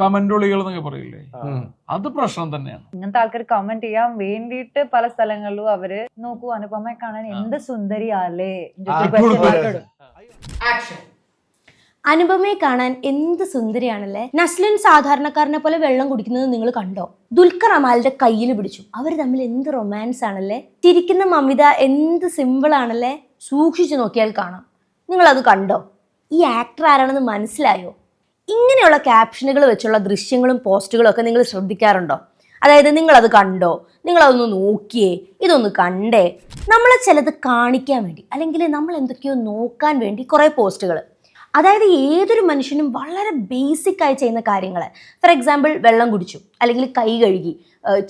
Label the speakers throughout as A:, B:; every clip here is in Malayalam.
A: കമന്റുളികൾ എന്നൊക്കെ പറയില്ലേ? അത് പ്രശ്നം തന്നെയാണ്.
B: ഇങ്ങനത്തെ ആൾക്കാർ കമന്റ് ചെയ്യാൻ വേണ്ടിയിട്ട് പല സ്ഥലങ്ങളിലും അവർ നോക്കൂ അനുപമയെ കാണാൻ എന്ത് സുന്ദരിയാലേ
C: അനുപമയെ കാണാൻ എന്ത് സുന്ദരിയാണല്ലേ? നസ്ലിൻ സാധാരണക്കാരനെ പോലെ വെള്ളം കുടിക്കുന്നത് നിങ്ങൾ കണ്ടോ? ദുൽഖർ അമാലിന്റെ കയ്യിൽ പിടിച്ചു. അവർ തമ്മിൽ എന്ത് റൊമാൻസ് ആണല്ലേ? തിരിക്കുന്ന മമിത എന്ത് സിമ്പിൾ ആണല്ലേ? സൂക്ഷിച്ചു നോക്കിയാൽ കാണാം. നിങ്ങൾ അത് കണ്ടോ? ഈ ആക്ടർ ആരാണെന്ന് മനസ്സിലായോ? ഇങ്ങനെയുള്ള ക്യാപ്ഷനുകൾ വെച്ചുള്ള ദൃശ്യങ്ങളും പോസ്റ്റുകളും ഒക്കെ നിങ്ങൾ ശ്രദ്ധിക്കാറുണ്ടോ? അതായത് നിങ്ങളത് കണ്ടോ? നിങ്ങളതൊന്ന് നോക്കിയേ ഇതൊന്ന് കണ്ടേ. നമ്മളെ ചിലത് കാണിക്കാൻ വേണ്ടി അല്ലെങ്കിൽ നമ്മൾ എന്തൊക്കെയോ നോക്കാൻ വേണ്ടി കുറേ പോസ്റ്റുകൾ. അതായത് ഏതൊരു മനുഷ്യനും വളരെ ബേസിക്കായി ചെയ്യുന്ന കാര്യങ്ങൾ. ഫോർ എക്സാമ്പിൾ വെള്ളം കുടിച്ചു അല്ലെങ്കിൽ കൈ കഴുകി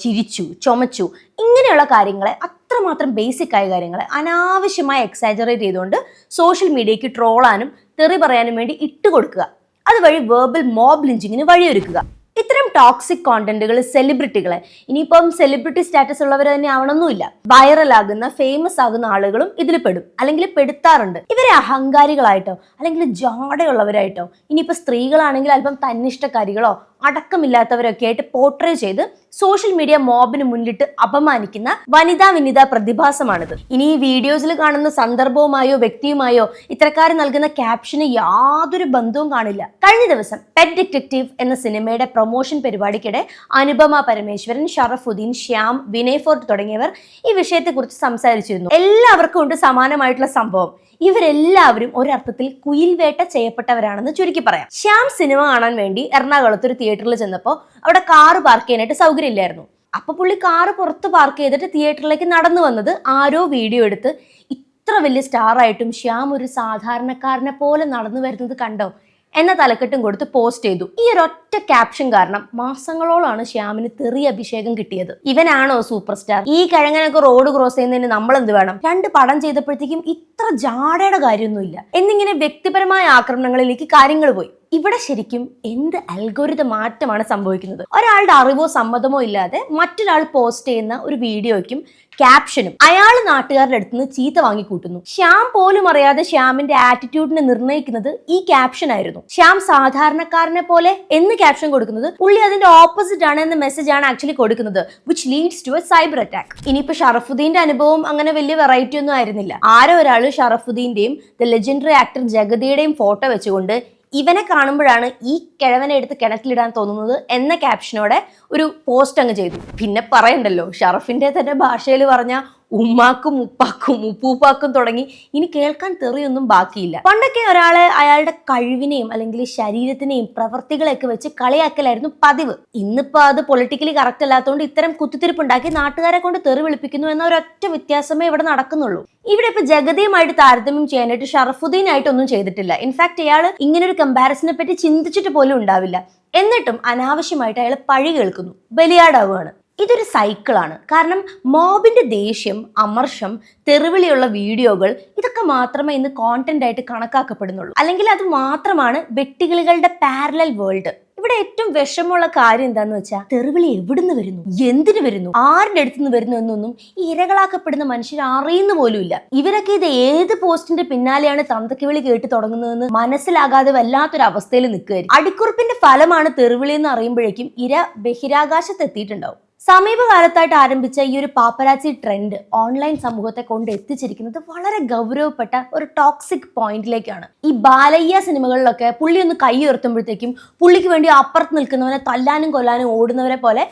C: ചിരിച്ചു ചുമച്ചു ഇങ്ങനെയുള്ള കാര്യങ്ങളെ അത്രമാത്രം ബേസിക് ആയ കാര്യങ്ങളെ അനാവശ്യമായി എക്സാജറേറ്റ് ചെയ്തുകൊണ്ട് സോഷ്യൽ മീഡിയയ്ക്ക് ട്രോളാനും തെറി പറയാനും വേണ്ടി ഇട്ട് കൊടുക്കുക. അതുവഴി വേർബൽ മോബ് ലിഞ്ചിങ്ങിന് വഴിയൊരുക്കുക. ഇത്തരം ടോക്സിക് കോണ്ടന്റുകൾ സെലിബ്രിറ്റികളെ ഇനിയിപ്പം സെലിബ്രിറ്റി സ്റ്റാറ്റസ് ഉള്ളവർ തന്നെ ആവണമെന്നില്ല വൈറലാകുന്ന ഫേമസ് ആകുന്ന ആളുകളും ഇതിൽ പെടും അല്ലെങ്കിൽ പെടുത്താറുണ്ട്. ഇവരെ അഹങ്കാരികളായിട്ടോ അല്ലെങ്കിൽ ജാടയുള്ളവരായിട്ടോ ഇനിയിപ്പോൾ സ്ത്രീകളാണെങ്കിൽ അല്പം തന്നിഷ്ടക്കാരികളോ അടക്കമില്ലാത്തവരൊക്കെ ആയിട്ട് പോർട്രേ ചെയ്ത് സോഷ്യൽ മീഡിയ മോബിന് മുന്നിട്ട് അപമാനിക്കുന്ന വനിതാ വിനിത പ്രതിഭാസമാണിത്. ഇനി ഈ വീഡിയോസിൽ കാണുന്ന സന്ദർഭവുമായോ വ്യക്തിയുമായോ ഇത്തരക്കാർ നൽകുന്ന ക്യാപ്ഷന് യാതൊരു ബന്ധവും കാണില്ല. കഴിഞ്ഞ ദിവസം പെറ്റ് ഡിറ്റക്റ്റീവ് എന്ന സിനിമയുടെ പ്രൊമോഷൻ പരിപാടിക്കിടെ അനുപമ പരമേശ്വരൻ ഷറഫുദ്ദീൻ ശ്യാം വിനയ് ഫോർട്ട് തുടങ്ങിയവർ ഈ വിഷയത്തെക്കുറിച്ച് സംസാരിച്ചിരുന്നു. എല്ലാവർക്കും ഉണ്ട് സമാനമായിട്ടുള്ള സംഭവം. ഇവരെല്ലാവരും ഒരർത്ഥത്തിൽ കുയിൽ വേട്ട ചെയ്യപ്പെട്ടവരാണെന്ന് ചുരുക്കി പറയാം. ശ്യാം സിനിമ കാണാൻ വേണ്ടി എറണാകുളത്ത് ഒരു തിയേറ്ററിൽ ചെന്നപ്പോൾ അവിടെ കാറ് പാർക്ക് ചെയ്യാനായിട്ട് സൗകര്യമില്ലായിരുന്നു അപ്പൊ പുള്ളി കാറ് പുറത്ത് പാർക്ക് ചെയ്തിട്ട് തിയേറ്ററിലേക്ക് നടന്നു വന്നത് ആരോ വീഡിയോ എടുത്ത് ഇത്ര വലിയ സ്റ്റാർ ആയിട്ടും ശ്യാം ഒരു സാധാരണക്കാരനെ പോലെ നടന്നു വരുന്നത് കണ്ടോ? എന്ന തലക്കെട്ടും കൊടുത്ത് പോസ്റ്റ് ചെയ്തു. ഈ ഒറ്റ ക്യാപ്ഷൻ കാരണം മാസങ്ങളോളാണ് ശ്യാമിന് തെറി അഭിഷേകം കിട്ടിയത്. ഇവനാണോ സൂപ്പർ സ്റ്റാർ ഈ കിഴങ്ങനൊക്കെ റോഡ് ക്രോസ് ചെയ്യുന്നതിന് നമ്മൾ എന്ത് വേണം? രണ്ട് പടം ചെയ്തപ്പോഴത്തേക്കും ഇത്ര ജാടയുടെ കാര്യമൊന്നുമില്ല. എന്നിങ്ങനെ വ്യക്തിപരമായ ആക്രമണങ്ങളിലേക്ക് കാര്യങ്ങൾ പോയി. ഇവിടെ ശരിക്കും എന്ത് അൽഗോരിത മാറ്റമാണ് സംഭവിക്കുന്നത്? ഒരാളുടെ അറിവോ സമ്മതമോ ഇല്ലാതെ മറ്റൊരാൾ പോസ്റ്റ് ചെയ്യുന്ന ഒരു വീഡിയോയ്ക്കും ക്യാപ്ഷനും അയാൾ നാട്ടുകാരുടെ അടുത്ത് നിന്ന് ചീത്ത വാങ്ങിക്കൂട്ടുന്നു. ശ്യാം പോലും അറിയാതെ ശ്യാമിന്റെ ആറ്റിറ്റ്യൂഡിനെ നിർണയിക്കുന്നത് ഈ ക്യാപ്ഷൻ ആയിരുന്നു. ശ്യാം സാധാരണക്കാരനെ പോലെ എന്ന് ക്യാപ്ഷൻ കൊടുക്കുന്നത് പുള്ളി അതിന്റെ ഓപ്പോസിറ്റ് ആണ് എന്ന മെസ്സേജ് ആണ് ആക്ച്വലി കൊടുക്കുന്നത് which leads to a cyber attack ഇനിയിപ്പോ ഷറഫുദ്ദീന്റെ അനുഭവം അങ്ങനെ വലിയ വെറൈറ്റി ഒന്നും ആയിരുന്നില്ല. ആരോ ഒരാൾ ഷറഫുദ്ദീന്റെയും ദ ലെജൻഡറി ആക്ടർ ജഗതിയുടെയും ഫോട്ടോ വെച്ചുകൊണ്ട് ഇവനെ കാണുമ്പോഴാണ് ഈ കിഴവനെ എടുത്ത് കിണറ്റിലിടാൻ തോന്നുന്നത് എന്ന ക്യാപ്ഷനോടെ ഒരു പോസ്റ്റ് അങ്ങ് ചെയ്തു. പിന്നെ പറയണ്ടല്ലോ ഷറഫിന്റെ തന്നെ ഭാഷയിൽ പറഞ്ഞ ഉമ്മാക്കും ഉപ്പാക്കും ഉപ്പൂപ്പാക്കും തുടങ്ങി ഇനി കേൾക്കാൻ തെറിയൊന്നും ബാക്കിയില്ല. പണ്ടൊക്കെ ഒരാളെ അയാളുടെ കഴിവിനെയും അല്ലെങ്കിൽ ശരീരത്തിനെയും പ്രവൃത്തികളെയൊക്കെ വെച്ച് കളിയാക്കലായിരുന്നു പതിവ്. ഇന്നിപ്പോ അത് പൊളിറ്റിക്കലി കറക്റ്റ് അല്ലാത്തതുകൊണ്ട് ഇത്തരം കുത്തിത്തിരിപ്പുണ്ടാക്കി നാട്ടുകാരെ കൊണ്ട് തെറി വിളിപ്പിക്കുന്നു എന്ന ഒരൊറ്റ വ്യത്യാസമേ ഇവിടെ നടക്കുന്നുള്ളൂ. ഇവിടെ ഇപ്പൊ ജഗതിയുമായിട്ട് താരതമ്യം ചെയ്യാനായിട്ട് ഷറഫുദ്ദീൻ ആയിട്ടൊന്നും ചെയ്തിട്ടില്ല. ഇൻഫാക്ട് ഇയാൾ ഇങ്ങനെ ഒരു കമ്പാരിസനെ പറ്റി ചിന്തിച്ചിട്ട് പോലും ഉണ്ടാവില്ല. എന്നിട്ടും അനാവശ്യമായിട്ട് അയാൾ പഴി കേൾക്കുന്നു. ബലിയാടാവുകയാണ്. ഇതൊരു സൈക്കിളാണ് കാരണം മോബിന്റെ ദേഷ്യം അമർഷം തെറിവിളിയുള്ള വീഡിയോകൾ ഇതൊക്കെ മാത്രമേ ഇന്ന് കോണ്ടന്റ് ആയിട്ട് കണക്കാക്കപ്പെടുന്നുള്ളൂ. അല്ലെങ്കിൽ അത് മാത്രമാണ് വ്യക്തികളുടെ പാരലൽ വേൾഡ് ഇവിടെ ഏറ്റവും വിഷമമുള്ള കാര്യം എന്താന്ന് വെച്ചാൽ തെറിവിളി എവിടുന്ന് വരുന്നു? എന്തിനു വരുന്നു? ആരുടെ അടുത്തു നിന്ന് വരുന്നു എന്നൊന്നും ഈ ഇരകളാക്കപ്പെടുന്ന മനുഷ്യർ അറിയുന്ന പോലുമില്ല ഇവരൊക്കെ ഇത് ഏത് പോസ്റ്റിന്റെ പിന്നാലെയാണ് തന്തയ്ക്ക് വിളി കേട്ട് തുടങ്ങുന്നതെന്ന് മനസ്സിലാകാതെ വല്ലാത്തൊരു അവസ്ഥയിൽ നിൽക്കുകയായിരിക്കും. അടിക്കുറിപ്പിന്റെ ഫലമാണ് തെറിവിളി എന്ന് അറിയുമ്പോഴേക്കും ഇര ബഹിരാകാശത്ത് എത്തിയിട്ടുണ്ടാവും. സമീപകാലത്തായിട്ട് ആരംഭിച്ച ഈ ഒരു പാപ്പരാച്ചി ട്രെൻഡ് ഓൺലൈൻ സമൂഹത്തെ കൊണ്ട് എത്തിച്ചിരിക്കുന്നത് വളരെ ഗൗരവപ്പെട്ട ഒരു ടോക്സിക് പോയിന്റിലേക്കാണ് ഈ ബാലയ്യ സിനിമകളിലൊക്കെ പുള്ളി ഒന്ന് കൈ ഉയർത്തുമ്പോഴത്തേക്കും പുള്ളിക്ക് വേണ്ടി അപ്പുറത്ത് നിൽക്കുന്നവനെ തല്ലാനും കൊല്ലാനും ഓടുന്നവരെ പോലെ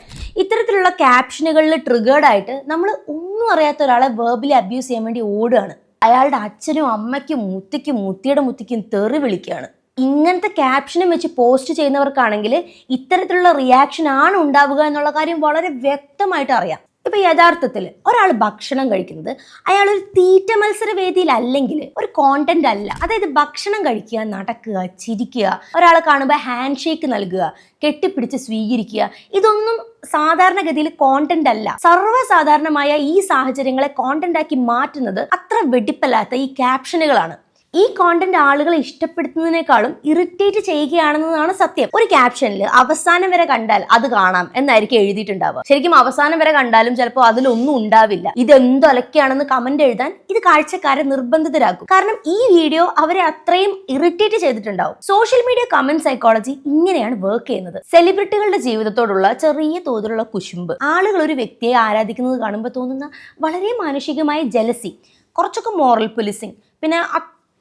C: ഇത്തരത്തിലുള്ള ക്യാപ്ഷനുകളിൽ ട്രിഗേർഡായിട്ട് നമ്മൾ ഒന്നും അറിയാത്ത ഒരാളെ വേർബിലി അബ്യൂസ് ചെയ്യാൻ വേണ്ടി ഓടുകയാണ്. അയാളുടെ അച്ഛനും അമ്മയ്ക്കും മുത്തിക്കും മുത്തിയുടെ മുത്തിക്കും തെറി വിളിക്കുകയാണ്. ഇങ്ങനത്തെ ക്യാപ്ഷനും വെച്ച് പോസ്റ്റ് ചെയ്യുന്നവർക്കാണെങ്കിൽ ഇത്തരത്തിലുള്ള റിയാക്ഷൻ ആണ് ഉണ്ടാവുക എന്നുള്ള കാര്യം വളരെ വ്യക്തമായിട്ട് അറിയാം. ഇപ്പൊ യഥാർത്ഥത്തിൽ ഒരാൾ ഭക്ഷണം കഴിക്കുന്നത് അയാൾ ഒരു തീറ്റ മത്സര വേദിയിലല്ലെങ്കിൽ ഒരു കോണ്ടന്റ് അല്ല. അതായത് ഭക്ഷണം കഴിക്കുക നടക്കുക ചിരിക്കുക ഒരാളെ കാണുമ്പോൾ ഹാൻഡ് ഷേക്ക് നൽകുക കെട്ടിപ്പിടിച്ച് സ്വീകരിക്കുക ഇതൊന്നും സാധാരണഗതിയിൽ കോണ്ടന്റ് അല്ല. സർവസാധാരണമായ ഈ സാഹചര്യങ്ങളെ കോണ്ടന്റ് ആക്കി മാറ്റുന്നത് അത്ര വെടിപ്പല്ലാത്ത ഈ ക്യാപ്ഷനുകളാണ് ഈ കോണ്ടന്റ് ആളുകളെ ഇഷ്ടപ്പെടുത്തുന്നതിനേക്കാളും ഇറിറ്റേറ്റ് ചെയ്യുകയാണെന്നതാണ് സത്യം. ഒരു ക്യാപ്ഷനിൽ അവസാനം വരെ കണ്ടാൽ അത് കാണാം എന്നായിരിക്കും എഴുതിയിട്ടുണ്ടാവുക. ശരിക്കും അവസാനം വരെ കണ്ടാലും ചിലപ്പോൾ അതിലൊന്നും ഉണ്ടാവില്ല. ഇത് എന്തൊലക്കെയാണെന്ന് കമന്റ് എഴുതാൻ ഇത് കാഴ്ചക്കാരെ നിർബന്ധിതരാക്കും. കാരണം ഈ വീഡിയോ അവരെ അത്രയും ഇറിറ്റേറ്റ് ചെയ്തിട്ടുണ്ടാവും. സോഷ്യൽ മീഡിയ കമന്റ് സൈക്കോളജി ഇങ്ങനെയാണ് വർക്ക് ചെയ്യുന്നത്. സെലിബ്രിറ്റികളുടെ ജീവിതത്തോടുള്ള ചെറിയ തോതിലുള്ള കുശുമ്പ്. ആളുകൾ ഒരു വ്യക്തിയെ ആരാധിക്കുന്നത് കാണുമ്പോൾ തോന്നുന്ന വളരെ മാനുഷികമായ ജലസി കുറച്ചൊക്കെ മോറൽ പോലീസിങ് പിന്നെ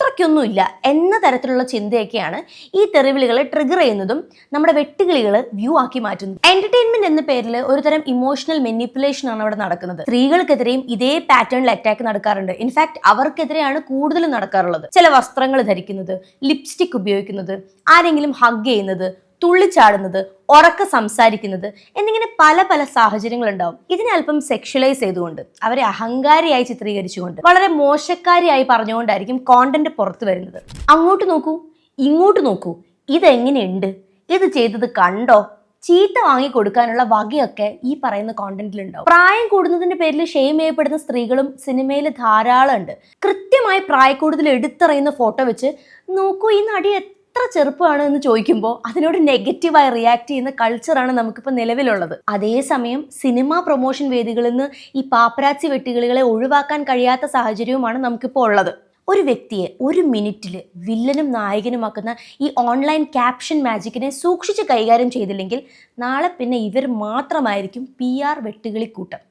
C: അത്രയ്ക്കൊന്നുമില്ല എന്ന തരത്തിലുള്ള ചിന്തയൊക്കെയാണ് ഈ തെറിവിളികളെ ട്രിഗർ ചെയ്യുന്നതും നമ്മുടെ വെട്ടുകിളികൾ വ്യൂ ആക്കി മാറ്റുന്നത്. എന്റർടൈൻമെന്റ് എന്ന പേരിൽ ഒരുതരം ഇമോഷണൽ മെനിപ്പുലേഷൻ ആണ് അവിടെ നടക്കുന്നത്. സ്ത്രീകൾക്കെതിരെയും ഇതേ പാറ്റേണിൽ അറ്റാക്ക് നടക്കാറുണ്ട്. ഇൻഫാക്ട് അവർക്കെതിരെയാണ് കൂടുതലും നടക്കാറുള്ളത്. ചില വസ്ത്രങ്ങൾ ധരിക്കുന്നത് ലിപ്സ്റ്റിക് ഉപയോഗിക്കുന്നത് ആരെങ്കിലും ഹഗ് ചെയ്യുന്നത് തുള്ളിച്ചാടുന്നത് ഉറക്ക സംസാരിക്കുന്നത് എന്നിങ്ങനെ പല പല സാഹചര്യങ്ങളുണ്ടാവും. ഇതിനെ അല്പം സെക്ഷലൈസ് ചെയ്തുകൊണ്ട് അവരെ അഹങ്കാരിയായി ചിത്രീകരിച്ചുകൊണ്ട് വളരെ മോശക്കാരിയായി പറഞ്ഞുകൊണ്ടായിരിക്കും കോണ്ടന്റ് പുറത്തു വരുന്നത്. അങ്ങോട്ട് നോക്കൂ ഇങ്ങോട്ട് നോക്കൂ ഇതെങ്ങനെയുണ്ട്? ഇത് ചെയ്തത് കണ്ടോ? ചീത്ത വാങ്ങി കൊടുക്കാനുള്ള വകയൊക്കെ ഈ പറയുന്ന കോണ്ടന്റിൽ ഉണ്ടാവും പ്രായം കൂടുന്നതിന്റെ പേരിൽ ഷെയിം ചെയ്യപ്പെടുന്ന സ്ത്രീകളും സിനിമയിൽ ധാരാളം ഉണ്ട് കൃത്യമായി പ്രായക്കൂടുതൽ എടുത്തറിയുന്ന ഫോട്ടോ വെച്ച് നോക്കൂ ഈ നടി എത്ര ചെറുപ്പമാണ് എന്ന് ചോദിക്കുമ്പോൾ അതിനോട് നെഗറ്റീവായി റിയാക്ട് ചെയ്യുന്ന കൾച്ചറാണ് നമുക്കിപ്പോൾ നിലവിലുള്ളത്. അതേസമയം സിനിമ പ്രൊമോഷൻ വേദികളിൽ നിന്ന് ഈ പാപ്പരാച്ചി വെട്ടികളികളെ ഒഴിവാക്കാൻ കഴിയാത്ത സാഹചര്യവുമാണ് നമുക്കിപ്പോൾ ഉള്ളത്. ഒരു വ്യക്തിയെ ഒരു മിനിറ്റിൽ വില്ലനും നായകനുമാക്കുന്ന ഈ ഓൺലൈൻ ക്യാപ്ഷൻ മാജിക്കിനെ സൂക്ഷിച്ച് കൈകാര്യം ചെയ്തില്ലെങ്കിൽ നാളെ പിന്നെ ഇവർ മാത്രമായിരിക്കും പി ആർ വെട്ടുകളിക്കൂട്ടം.